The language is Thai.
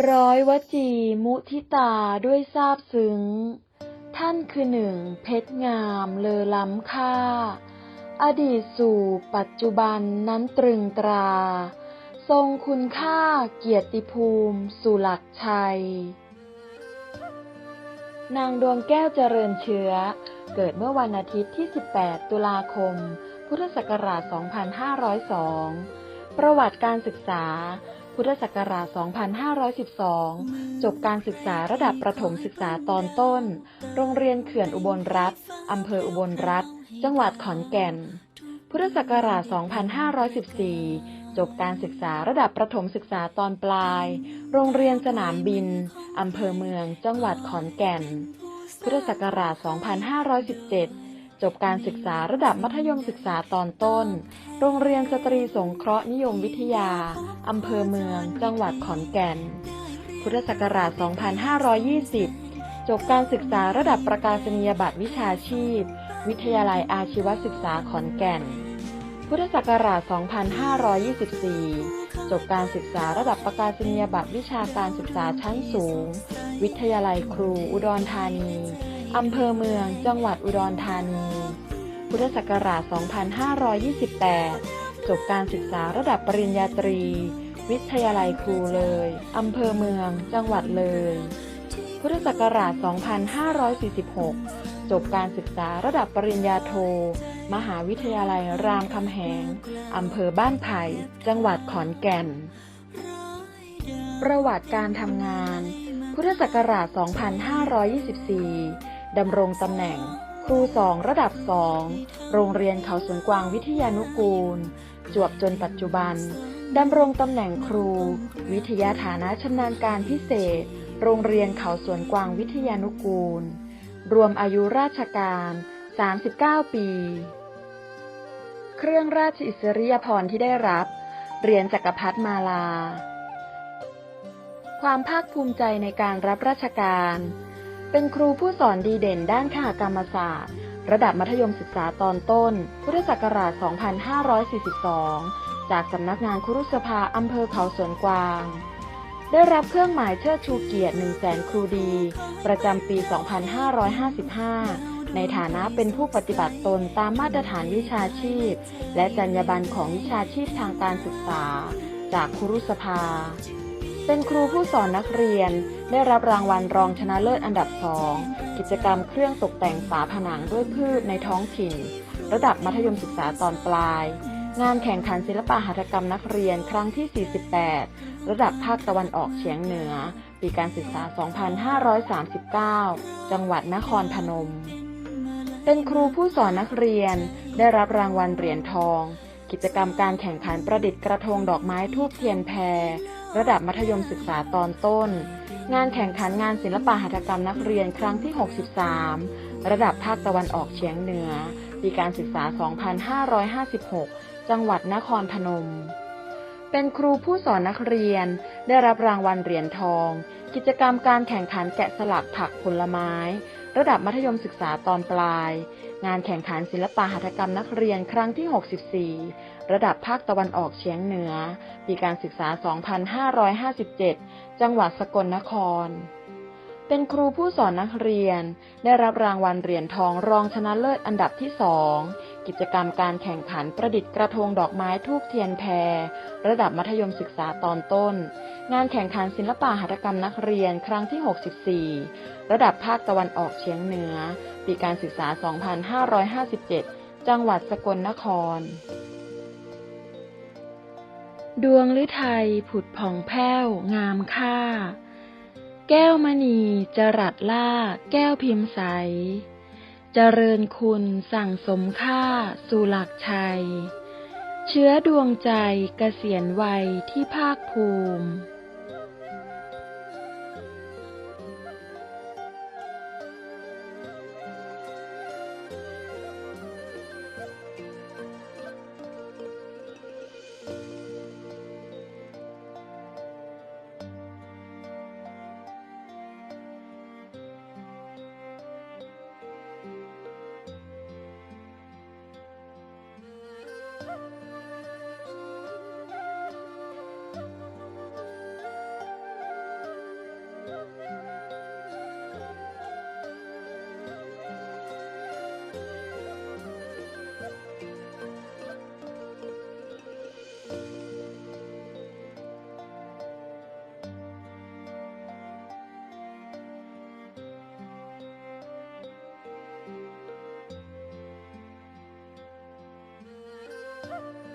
ร้อยวจีมุทิตาด้วยซาบซึ้ง ท่านคือหนึ่งเพชรงามเลอล้ำค่า อดีตสู่ปัจจุบันนั้นตรึงตรา ทรงคุณค่าเกียรติภูมิสู่หลักชัย นางดวงแก้วเจริญเชื้อ เกิดเมื่อวันอาทิตย์ที่ 18 ตุลาคม พุทธศักราช 2502 ประวัติการศึกษา พุทธศักราช 2512 จบการศึกษาระดับประถมศึกษาตอนต้น โรงเรียนเขื่อนอุบลรัฐอำเภออุบลรัฐ จังหวัดขอนแก่น พุทธศักราช 2514 จบการศึกษาระดับประถมศึกษาตอนปลาย โรงเรียนสนามบินอำเภอเมือง จังหวัดขอนแก่น พุทธศักราช 2517 จบการศึกษาระดับมัธยมศึกษาตอนต้น โรงเรียนสตรีสงเคราะห์นิยมวิทยา อำเภอเมือง จังหวัดขอนแก่น พุทธศักราช 2520 จบการศึกษาระดับประกาศนียบัตรวิชาชีพ วิทยาลัยอาชีวศึกษาขอนแก่น พุทธศักราช 2524 จบการศึกษาระดับประกาศนียบัตรวิชาการศึกษาชั้นสูง วิทยาลัยครูอุดรธานี อำเภอเมือง จังหวัดอุดรธานี พุทธศักราช 2528 จบการศึกษาระดับปริญญาตรี วิทยาลัยครูเลย อำเภอเมือง จังหวัดเลย พุทธศักราช 2546 จบการศึกษาระดับปริญญาโท มหาวิทยาลัยรามคำแหง อำเภอบ้านไผ่ จังหวัดขอนแก่น ประวัติการทำงาน พุทธศักราช 2524 ดำรงตำแหน่ง ครูสองระดับสองโรงเรียนเขาสวนกวางวิทยานุกูล จวบจนปัจจุบันดำรงตำแหน่งครู วิทยาฐานะชำนาญการพิเศษ โรงเรียนเขาสวนกวางวิทยานุกูล รวมอายุราชการ 39 ปี เครื่องราชอิสริยาภรณ์ที่ได้รับ เหรียญจักรพรรดิมาลา ความภาคภูมิใจในการรับราชการ เป็นครูผู้สอนดีเด่นด้านคหกรรมศาสตร์ ระดับมัธยมศึกษาตอนต้น พุทธศักราช 2542 จากสำนักงานครุสภาอำเภอเขาสวนกวาง ได้รับเครื่องหมายเชิดชูเกียรติ 1 0 0 0 0แสนครูดี ประจำปี 2555ในฐานะเป็นผู้ปฏิบัติตนตามมาตรฐานวิชาชีพ และจรรยาบรรณของวิชาชีพทางการศึกษา จากครุสภา เป็นครูผู้สอนนักเรียน ได้รับรางวัลรองชนะเลิศอันดับสองกิจกรรมเครื่องตกแต่งฝาผนังด้วยพืชในท้องถิ่น ระดับมัธยมศึกษาตอนปลาย งานแข่งขันศิลปะหัตถกรรมนักเรียนครั้งที่ 48 ระดับภาคตะวันออกเฉียงเหนือ ปีการศึกษา 2539 จังหวัดนครพนม เป็นครูผู้สอนนักเรียน ได้รับรางวัลเหรียญทอง กิจกรรมการแข่งขันประดิษฐ์กระทงดอกไม้ทูบเทียนแพร ระดับมัธยมศึกษาตอนต้น งานแข่งขันงานศิลปะหัตถกรรมนักเรียนครั้งที่ 63 ระดับภาคตะวันออกเฉียงเหนือ ปีการศึกษา 2556 จังหวัดนครพนม เป็นครูผู้สอนนักเรียน ได้รับรางวัลเหรียญทอง กิจกรรมการแข่งขันแกะสลักผักผลไม้ ระดับมัธยมศึกษาตอนปลาย งานแข่งขันศิลปะหัตถกรรมนักเรียนครั้งที่ 64 ระดับภาคตะวันออกเฉียงเหนือ ปีการศึกษา 2557 จังหวัดสกลนคร เป็นครูผู้สอนนักเรียน ได้รับรางวัลเหรียญทองรองชนะเลิศอันดับที่สองกิจกรรมการแข่งขันประดิษฐ์กระทงดอกไม้ทูบเทียนแพร ระดับมัธยมศึกษาตอนต้น งานแข่งขันศิลปะหัตถกรรมนักเรียนครั้งที่ 64 ระดับภาคตะวันออกเฉียงเหนือ ปีการศึกษา 2557 จังหวัดสกลนคร ดวงฤทัยผุดผ่องแผ้ว งามค่า แก้วมณีจรัสล่า แก้วพิมพ์ใส เจริญคุณสั่งสมค่า สู่หลักชัยเชื้อดวงใจเกษียณวัยที่ภาคภูมิ Ha ha ha!